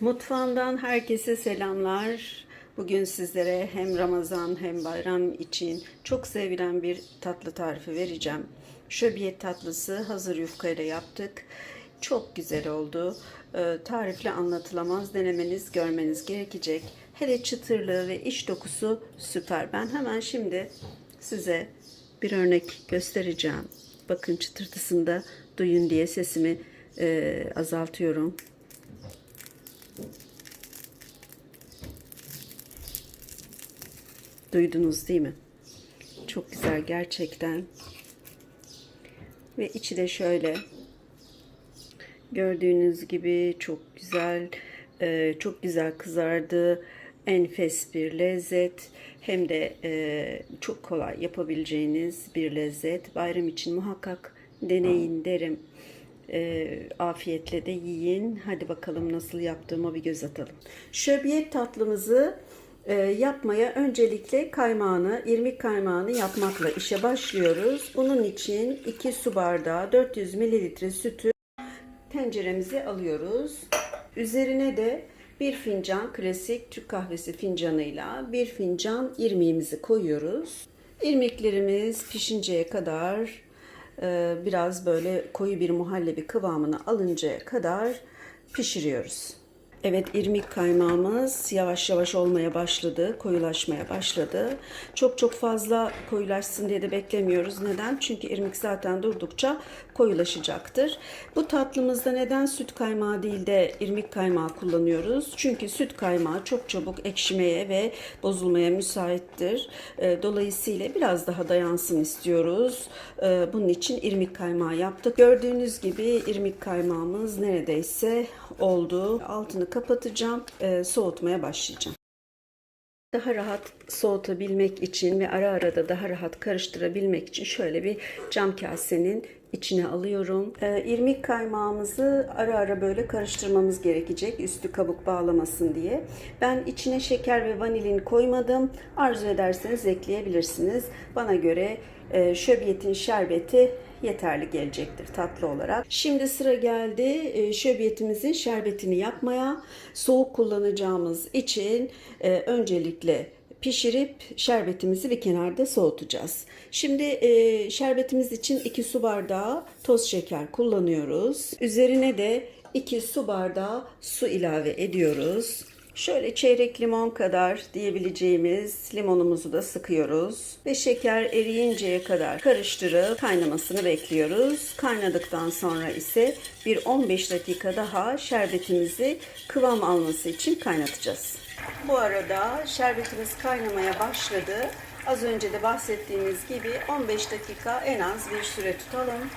Mutfağımdan herkese selamlar. Bugün sizlere hem Ramazan hem bayram için çok sevilen bir tatlı tarifi vereceğim. Şöbiyet tatlısı hazır yufka ile yaptık. Çok güzel oldu. Ee, Tarifle anlatılamaz. Denemeniz, görmeniz gerekecek. Hele çıtırlığı ve iç dokusu süper. Ben hemen şimdi size bir örnek göstereceğim. Bakın çıtırtısını da duyun diye sesimi e, azaltıyorum. Duydunuz değil mi? Çok güzel gerçekten. Ve içi de şöyle. Gördüğünüz gibi çok güzel, e, çok güzel kızardı. Enfes bir lezzet. Hem de e, çok kolay yapabileceğiniz bir lezzet. Bayram için muhakkak deneyin derim. E, afiyetle de yiyin. Hadi bakalım nasıl yaptığıma bir göz atalım. Şöbiyet tatlımızı e, yapmaya öncelikle kaymağını, irmik kaymağını yapmakla işe başlıyoruz. Bunun için 2 su bardağı 400 mililitre sütü tenceremize alıyoruz. Üzerine de bir fincan klasik Türk kahvesi fincanıyla bir fincan irmiğimizi koyuyoruz. İrmiklerimiz pişinceye kadar e, biraz böyle koyu bir muhallebi kıvamını alıncaya kadar pişiriyoruz. Evet irmik kaymağımız yavaş yavaş olmaya başladı, koyulaşmaya başladı. Çok çok fazla koyulaşsın diye de beklemiyoruz. Neden? Çünkü irmik zaten durdukça koyulaşacaktır. Bu tatlımızda neden süt kaymağı değil de irmik kaymağı kullanıyoruz? Çünkü süt kaymağı çok çabuk ekşimeye ve bozulmaya müsaittir. E, Dolayısıyla biraz daha dayansın istiyoruz. E, Bunun için irmik kaymağı yaptık. Gördüğünüz gibi irmik kaymağımız neredeyse oldu. Altını kapatacağım. e, Soğutmaya başlayacağım. Daha rahat soğutabilmek için ve ara ara da daha rahat karıştırabilmek için şöyle bir cam kasenin içine alıyorum. Ee, irmik kaymağımızı ara ara böyle karıştırmamız gerekecek üstü kabuk bağlamasın diye. Ben içine şeker ve vanilin koymadım. Arzu ederseniz ekleyebilirsiniz. Bana göre e, şöbiyetin şerbeti yeterli gelecektir tatlı olarak. Şimdi sıra geldi e, şöbiyetimizin şerbetini yapmaya. Soğuk kullanacağımız için e, öncelikle pişirip şerbetimizi bir kenarda soğutacağız. Şimdi e, şerbetimiz için 2 su bardağı toz şeker kullanıyoruz. Üzerine de 2 su bardağı su ilave ediyoruz. Şöyle çeyrek limon kadar diyebileceğimiz limonumuzu da sıkıyoruz. Ve şeker eriyinceye kadar karıştırıp kaynamasını bekliyoruz. Kaynadıktan sonra ise bir 15 dakika daha şerbetimizi kıvam alması için kaynatacağız. Bu arada şerbetimiz kaynamaya başladı. Az önce de bahsettiğimiz gibi 15 dakika en az bir süre tutalım.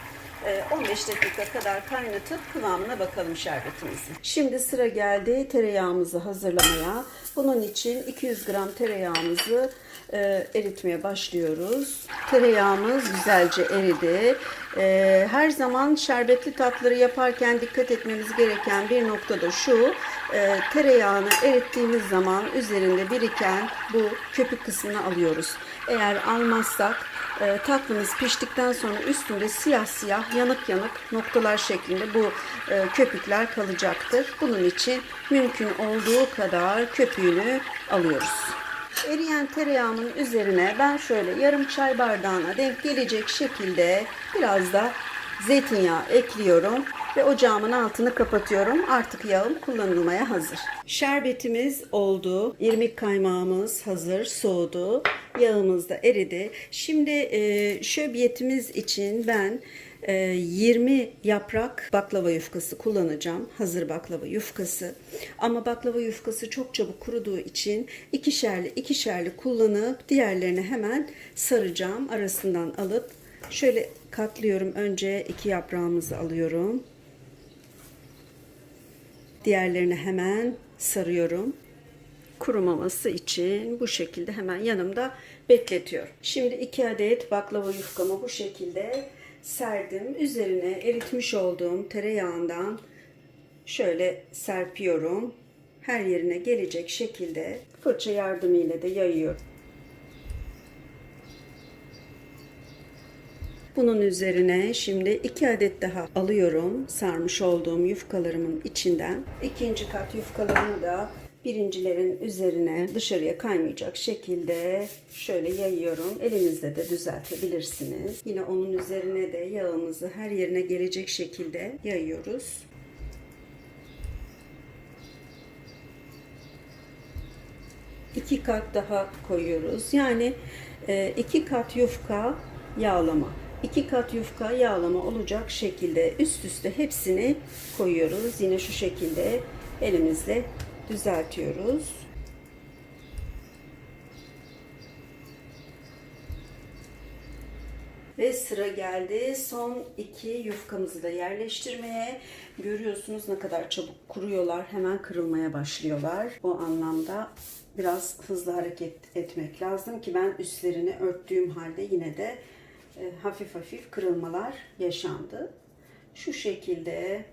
Ee, 15 dakika kadar kaynatıp kıvamına bakalım şerbetimizin. Şimdi sıra geldi tereyağımızı hazırlamaya. Bunun için 200 gram tereyağımızı e, eritmeye başlıyoruz. Tereyağımız güzelce eridi. E, her zaman şerbetli tatları yaparken dikkat etmemiz gereken bir nokta da şu. E, tereyağını erittiğimiz zaman üzerinde biriken bu köpük kısmını alıyoruz. Eğer almazsak e, tatlımız piştikten sonra üstünde siyah siyah yanık yanık noktalar şeklinde bu e, köpükler kalacaktır. Bunun için mümkün olduğu kadar köpüğünü alıyoruz. Eriyen tereyağımın üzerine ben şöyle yarım çay bardağına denk gelecek şekilde biraz da zeytinyağı ekliyorum ve ocağımın altını kapatıyorum. Artık yağım kullanılmaya hazır. Şerbetimiz oldu. İrmik kaymağımız hazır, soğudu. Yağımız da eridi. Şimdi e, şöbiyetimiz için ben e, 20 yaprak baklava yufkası kullanacağım. Hazır baklava yufkası. Ama baklava yufkası çok çabuk kuruduğu için ikişerli ikişerli kullanıp diğerlerini hemen saracağım. Arasından alıp şöyle katlıyorum. Önce iki yaprağımızı alıyorum. Diğerlerini hemen sarıyorum. Kurumaması için bu şekilde hemen yanımda bekletiyorum. Şimdi iki adet baklava yufkamı bu şekilde serdim. Üzerine eritmiş olduğum tereyağından şöyle serpiyorum. Her yerine gelecek şekilde fırça yardımıyla da yayıyorum. Bunun üzerine şimdi iki adet daha alıyorum sarmış olduğum yufkalarımın içinden. İkinci kat yufkalarımı da birincilerin üzerine dışarıya kaymayacak şekilde şöyle yayıyorum. Elinizle de düzeltebilirsiniz. Yine onun üzerine de yağımızı her yerine gelecek şekilde yayıyoruz. iki kat daha koyuyoruz. Yani e, iki kat yufka yağlama. İki kat yufka yağlama olacak şekilde üst üste hepsini koyuyoruz. Yine şu şekilde elimizle düzeltiyoruz. Ve sıra geldi son iki yufkamızı da yerleştirmeye. Görüyorsunuz ne kadar çabuk kuruyorlar. Hemen kırılmaya başlıyorlar. O anlamda biraz hızlı hareket etmek lazım ki ben üstlerini örttüğüm halde yine de hafif hafif kırılmalar yaşandı. Şu şekilde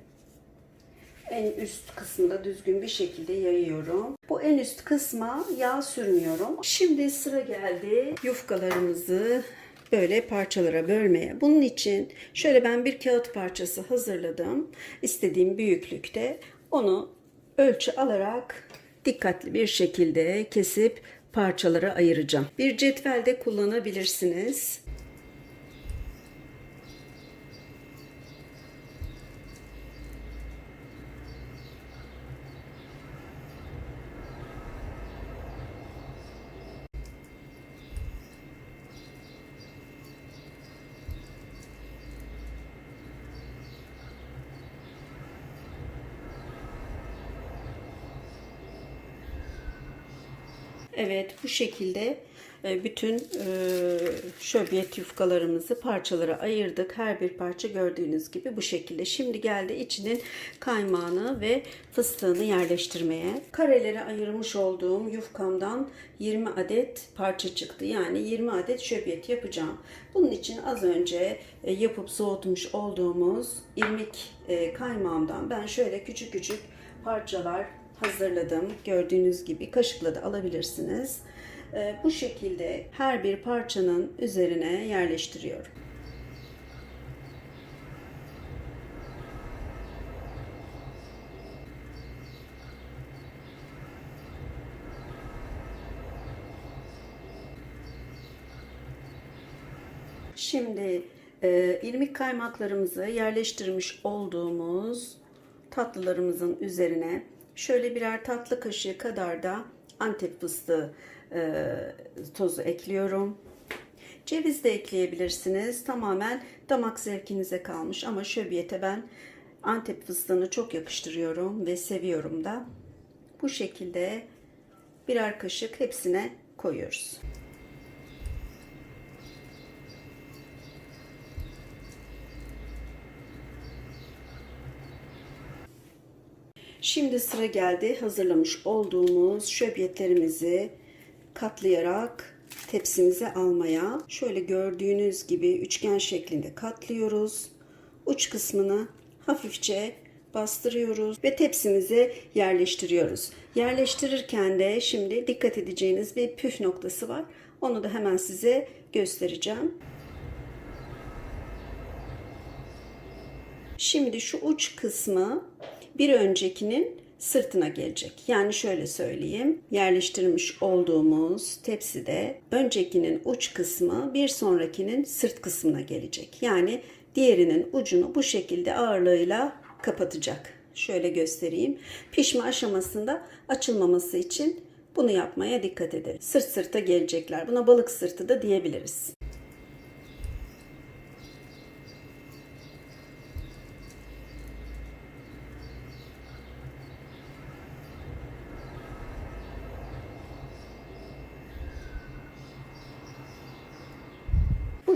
en üst kısmında düzgün bir şekilde yayıyorum. Bu en üst kısma yağ sürmüyorum. Şimdi sıra geldi yufkalarımızı böyle parçalara bölmeye. Bunun için şöyle ben bir kağıt parçası hazırladım. İstediğim büyüklükte. Onu ölçü alarak dikkatli bir şekilde kesip parçalara ayıracağım. Bir cetvel de kullanabilirsiniz. Evet bu şekilde e, bütün e, şöbiyet yufkalarımızı parçalara ayırdık. Her bir parça gördüğünüz gibi bu şekilde. Şimdi geldi içinin kaymağını ve fıstığını yerleştirmeye. Karelere ayırmış olduğum yufkamdan 20 adet parça çıktı. Yani 20 adet şöbiyet yapacağım. Bunun için az önce e, yapıp soğutmuş olduğumuz irmik kaymağımdan ben şöyle küçük küçük parçalar hazırladım. Gördüğünüz gibi kaşıkla da alabilirsiniz. Ee, bu şekilde her bir parçanın üzerine yerleştiriyorum. Şimdi e, irmik kaymaklarımızı yerleştirmiş olduğumuz tatlılarımızın üzerine şöyle birer tatlı kaşığı kadar da antep fıstığı e, tozu ekliyorum. Ceviz de ekleyebilirsiniz. Tamamen damak zevkinize kalmış ama şöbiyete ben antep fıstığını çok yakıştırıyorum ve seviyorum da. Bu şekilde birer kaşık hepsine koyuyoruz. Şimdi sıra geldi hazırlamış olduğumuz şöbiyetlerimizi katlayarak tepsimize almaya. Şöyle gördüğünüz gibi üçgen şeklinde katlıyoruz. Uç kısmını hafifçe bastırıyoruz ve tepsimize yerleştiriyoruz. Yerleştirirken de şimdi dikkat edeceğiniz bir püf noktası var. Onu da hemen size göstereceğim. Şimdi şu uç kısmı bir öncekinin sırtına gelecek. Yani şöyle söyleyeyim. Yerleştirmiş olduğumuz tepside öncekinin uç kısmı bir sonrakinin sırt kısmına gelecek. Yani diğerinin ucunu bu şekilde ağırlığıyla kapatacak. Şöyle göstereyim. Pişme aşamasında açılmaması için bunu yapmaya dikkat edin. Sırt sırta gelecekler. Buna balık sırtı da diyebiliriz.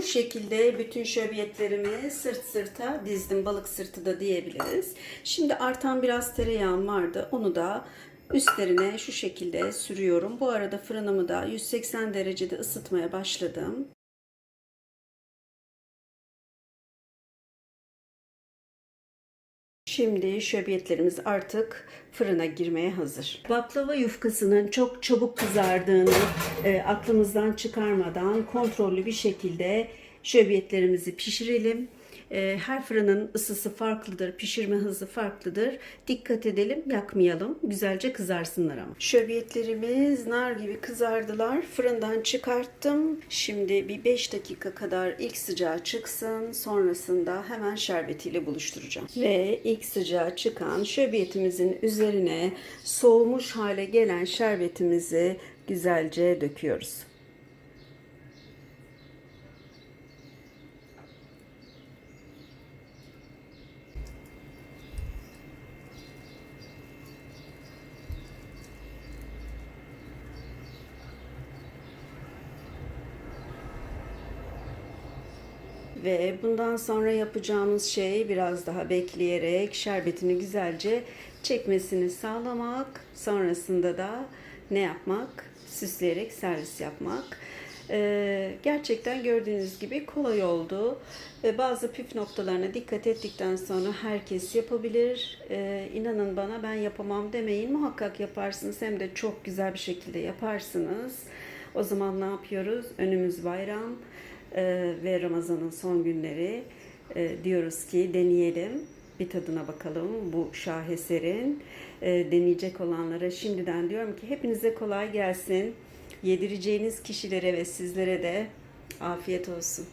Bu şekilde bütün şöbiyetlerimi sırt sırta dizdim. Balık sırtı da diyebiliriz. Şimdi artan biraz tereyağım vardı. Onu da üstlerine şu şekilde sürüyorum. Bu arada fırınımı da 180 derecede ısıtmaya başladım. Şimdi şöbiyetlerimiz artık fırına girmeye hazır. Baklava yufkasının çok çabuk kızardığını e, aklımızdan çıkarmadan kontrollü bir şekilde şöbiyetlerimizi pişirelim. Ee, Her fırının ısısı farklıdır, pişirme hızı farklıdır. Dikkat edelim, yakmayalım. Güzelce kızarsınlar ama. Şöbiyetlerimiz nar gibi kızardılar. Fırından çıkarttım. Şimdi bir 5 dakika kadar ilk sıcağı çıksın. Sonrasında hemen şerbetiyle buluşturacağım. Ve ilk sıcağı çıkan şöbiyetimizin üzerine soğumuş hale gelen şerbetimizi güzelce döküyoruz. Ve bundan sonra yapacağımız şey biraz daha bekleyerek şerbetini güzelce çekmesini sağlamak. Sonrasında da ne yapmak? Süsleyerek servis yapmak. Ee, gerçekten gördüğünüz gibi kolay oldu. Ee, bazı püf noktalarına dikkat ettikten sonra herkes yapabilir. Ee, inanın bana ben yapamam demeyin. Muhakkak yaparsınız hem de çok güzel bir şekilde yaparsınız. O zaman ne yapıyoruz? Önümüz bayram ee, ve Ramazan'ın son günleri Ee, diyoruz ki deneyelim. Bir tadına bakalım bu şaheserin. Ee, deneyecek olanlara şimdiden diyorum ki hepinize kolay gelsin. Yedireceğiniz kişilere ve sizlere de afiyet olsun.